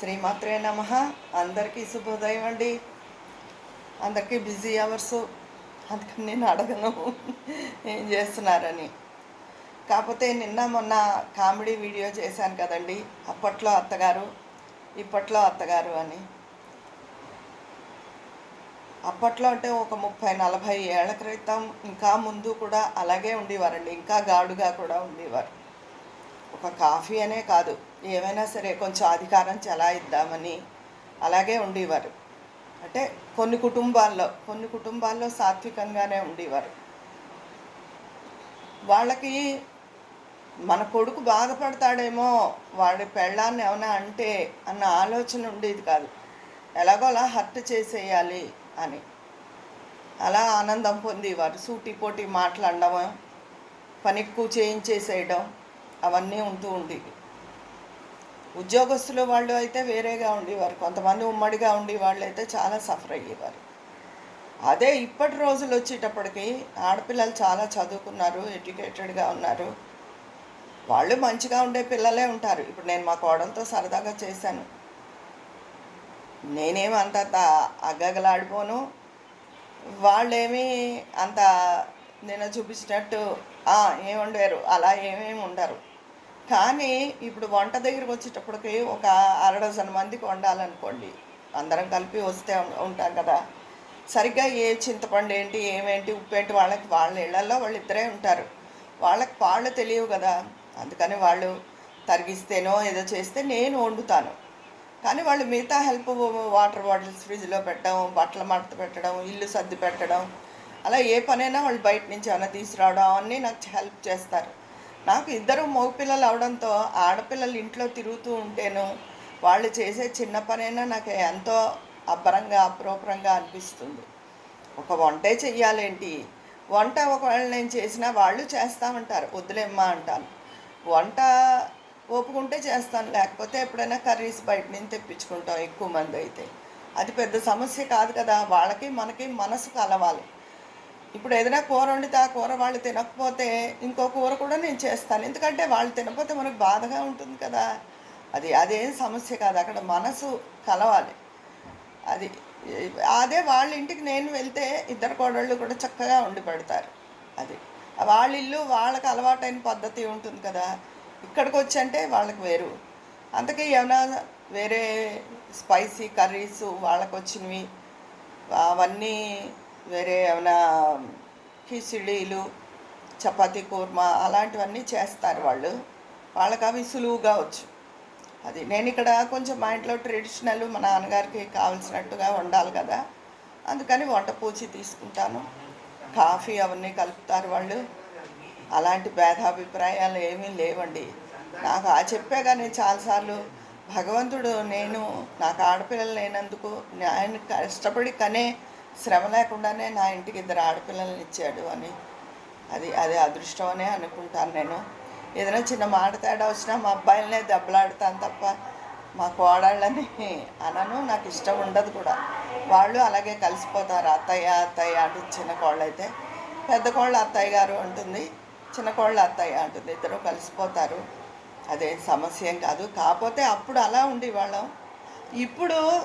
శ్రీమాత్రే నమ. అందరికీ శుభోదయం అండి. అందరికీ బిజీ అవర్స్. అందుకని నేను అడగను ఏం చేస్తున్నారని. కాకపోతే నిన్న మొన్న కామెడీ వీడియో చేశాను కదండి. అప్పట్లో అత్తగారు ఇప్పట్లో అత్తగారు అని. అప్పట్లో అంటే ఒక ముప్పై నలభై ఏళ్ళ క్రితం ఇంకా ముందు కూడా అలాగే ఉండేవారండి. ఇంకా గాడుగా కూడా ఉండేవారు. ఒక కాఫీ అనే కాదు. ఏమైనా సరే కొంచెం అధికారం చెలాయిద్దామని అలాగే ఉండేవారు. అంటే కొన్ని కుటుంబాల్లో కొన్ని కుటుంబాల్లో సాత్వికంగానే ఉండేవారు. వాళ్ళకి మన కొడుకు బాధపడతాడేమో వాడి పెళ్ళాన్ని ఏమైనా అంటే అన్న ఆలోచన ఉండేది కాదు. ఎలాగోలా హర్ట్ చేసేయాలి అని. అలా ఆనందం పొందేవారు. సూటి పోటీ మాట్లాడడం పని ఎక్కువ చేయించేసేయడం అవన్నీ ఉంటూ ఉండేవి. ఉద్యోగస్తులు వాళ్ళు అయితే వేరేగా ఉండేవారు. కొంతమంది ఉమ్మడిగా ఉండే వాళ్ళు అయితే చాలా సఫర్ అయ్యేవారు. అదే ఇప్పటి రోజులు వచ్చేటప్పటికి ఆడపిల్లలు చాలా చదువుకున్నారు ఎడ్యుకేటెడ్గా ఉన్నారు. వాళ్ళు మంచిగా ఉండే పిల్లలే ఉంటారు. ఇప్పుడు నేను మా కోడలతో సరదాగా చేశాను. నేనేమంత అంత త- అగ్గగలాడిపోను. వాళ్ళేమి అంత నేను చూపించినట్టు ఏమి ఉండరు అలా ఏమేమి ఉండరు. కానీ ఇప్పుడు వంట దగ్గరికి వచ్చేటప్పటికి ఒక అర డజన్ మందికి వండాలనుకోండి. అందరం కలిపి వస్తే ఉంటాం కదా. సరిగ్గా ఏ చింతపండు ఏంటి ఏమేంటి ఉప్పు ఏంటి వాళ్ళకి వాళ్ళ ఇళ్ళలో వాళ్ళు ఇద్దరే ఉంటారు. వాళ్ళకి వాళ్ళు తెలియవు కదా. అందుకని వాళ్ళు తరిగిస్తేనో ఏదో చేస్తే నేను వండుతాను. కానీ వాళ్ళు మిగతా హెల్ప్ వాటర్ బాటిల్స్ ఫ్రిడ్జ్లో పెట్టడం బట్టల మడత పెట్టడం ఇల్లు సర్ది పెట్టడం అలా ఏ పనైనా వాళ్ళు బయట నుంచి ఏమైనా తీసుకురావడం అవన్నీ నాకు హెల్ప్ చేస్తారు. నాకు ఇద్దరు మగపిల్లలు అవడంతో ఆడపిల్లలు ఇంట్లో తిరుగుతూ ఉంటేను వాళ్ళు చేసే చిన్న పనైనా నాకు ఎంతో అబ్బరంగా అప్రోపరంగా అనిపిస్తుంది. ఒక వంటే చెయ్యాలేంటి? వంట ఒకవేళ నేను చేసినా వాళ్ళు చేస్తామంటారు. వద్దులేమ్మా అంటాను. వంట ఒప్పుకుంటే చేస్తాను. లేకపోతే ఎప్పుడైనా కర్రీస్ బయట నుంచి తెప్పించుకుంటాం ఎక్కువ మంది అయితే. అది పెద్ద సమస్య కాదు కదా. వాళ్ళకి మనకి మనసు కలవాలి. ఇప్పుడు ఏదైనా కూర వండితే ఆ కూర వాళ్ళు తినకపోతే ఇంకో కూర కూడా నేను చేస్తాను. ఎందుకంటే వాళ్ళు తినకపోతే మనకు బాధగా ఉంటుంది కదా. అది అదేం సమస్య కాదు. అక్కడ మనసు కలవాలి. అది అదే వాళ్ళ ఇంటికి నేను వెళ్తే ఇద్దరు కోడళ్ళు కూడా చక్కగా వండి పెడతారు. అది వాళ్ళ ఇల్లు వాళ్ళకి అలవాటైన పద్ధతి ఉంటుంది కదా. ఇక్కడికి వచ్చి అంటే వాళ్ళకి వేరు. అందుకే ఏమైనా వేరే స్పైసీ కర్రీస్ వాళ్ళకి వచ్చినవి అవన్నీ వేరే ఏమైనా కిచిడీలు చపాతీ కూర్మా అలాంటివన్నీ చేస్తారు వాళ్ళు. వాళ్ళకి అవి సులువుగా వచ్చు అది నేను ఇక్కడ కొంచెం మా ఇంట్లో ట్రెడిషనల్ మా నాన్నగారికి కావలసినట్టుగా ఉండాలి కదా. అందుకని వంట పూచి తీసుకుంటాను. కాఫీ అవన్నీ కలుపుతారు వాళ్ళు. అలాంటి భేదాభిప్రాయాలు ఏమీ లేవండి. నాకు ఆ చెప్పాగా నేను చాలాసార్లు భగవంతుడు నేను నాకు ఆడపిల్లలు లేనందుకు ఆయన కష్టపడి కనే శ్రమ లేకుండానే నా ఇంటికి ఇద్దరు ఆడపిల్లల్ని ఇచ్చాడు అని. అది అది అదృష్టం అనే అనుకుంటాను నేను. ఏదైనా చిన్న మాట తేడా వచ్చినా మా అబ్బాయిలనే దెబ్బలాడతాను తప్ప మా కోడళ్ళని అనను. నాకు ఇష్టం ఉండదు కూడా. వాళ్ళు అలాగే కలిసిపోతారు. అత్తయ్య అత్తయ్య అంటూ చిన్న కోళ్ళు అయితే పెద్ద కోళ్ళు అత్తయ్య గారు అంటుంది. చిన్న కోళ్ళు అత్తయ్య అంటుంది. ఇద్దరు కలిసిపోతారు. అదే సమస్య ఏం కాదు. కాకపోతే అప్పుడు అలా ఉండేవాళ్ళం. ఇప్పుడు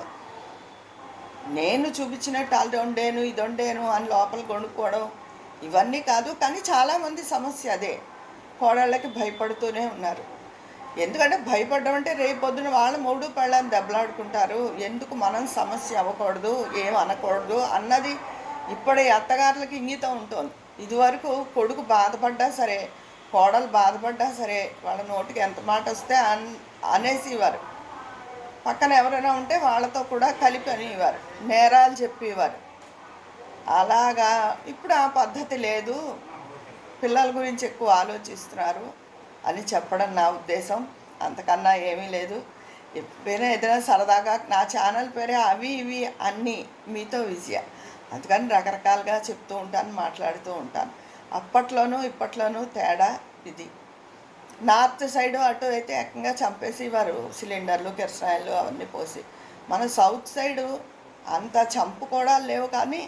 నేను చూపించినట్టు అది వండాను ఇది వండాను అని లోపల కొనుక్కోవడం ఇవన్నీ కాదు కానీ చాలామంది సమస్య అదే. కోడళ్ళకి భయపడుతూనే ఉన్నారు. ఎందుకంటే భయపడడం అంటే రేపు పొద్దున వాళ్ళ మూడు పళ్ళని దెబ్బలాడుకుంటారు. ఎందుకు మనం సమస్య అవ్వకూడదు ఏం అనకూడదు అన్నది ఇప్పుడే అత్తగారులకి ఇంగితం ఉంటుంది. ఇదివరకు కొడుకు బాధపడ్డా సరే కోడలు బాధపడ్డా సరే వాళ్ళ నోటికి ఎంత మాట వస్తే అన్ అనేసేవారు. పక్కన ఎవరైనా ఉంటే వాళ్ళతో కూడా కలిపి అనేవారు. నేరాలు చెప్పేవారు. అలాగా ఇప్పుడు ఆ పద్ధతి లేదు. పిల్లల గురించి ఎక్కువ ఆలోచిస్తున్నారు అని చెప్పడం నా ఉద్దేశం. అంతకన్నా ఏమీ లేదు. ఎప్పుడైనా ఏదైనా సరదాగా నా ఛానల్ పేరే అవి ఇవి అన్నీ మీతో విజయ. అందుకని రకరకాలుగా చెప్తూ ఉంటాను మాట్లాడుతూ ఉంటాను. అప్పట్లోనూ ఇప్పట్లోనూ తేడా ఇది. నార్త్ సైడ్ అటు అయితే ఏకంగా చంపేసేవారు సిలిండర్లు కిరసాయిలు అవన్నీ పోసి మన సౌత్ సైడు అంత చంపు కూడా లేవు కానీ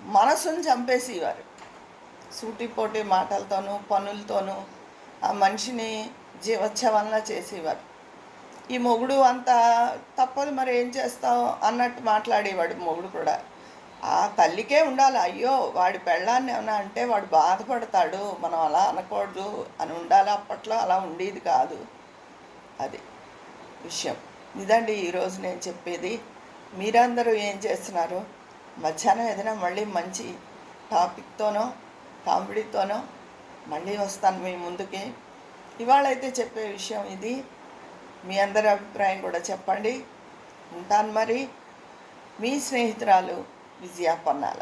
మనసుని చంపేసేవారు. సూటిపోటి మాటలతోనూ పనులతోనూ ఆ మనిషిని జీవచ్ఛవంలా చేసేవారు. ఈ మొగుడు అంత తప్పదు మరి ఏం చేస్తావు అన్నట్టు మాట్లాడేవాడు మొగుడు కూడా. ఆ తల్లికే ఉండాలి. అయ్యో వాడి పెళ్ళాన్ని ఏమన్నా అంటే వాడు బాధపడతాడు. మనం అలా అనకూడదు అని ఉండాలి. అప్పట్లో అలా ఉండేది కాదు. అది విషయం. ఇదండి ఈరోజు నేను చెప్పేది. మీరందరూ ఏం చేస్తున్నారు? మధ్యాహ్నం ఏదైనా మళ్ళీ మంచి టాపిక్తోనో కామెడీతోనో మళ్ళీ వస్తాను మీ ముందుకి. ఇవాళ అయితే చెప్పే విషయం ఇది. మీ అందరి అభిప్రాయం కూడా చెప్పండి. ఉంటాను మరి. మీ స్నేహితురాలు విజయ పొన్నాల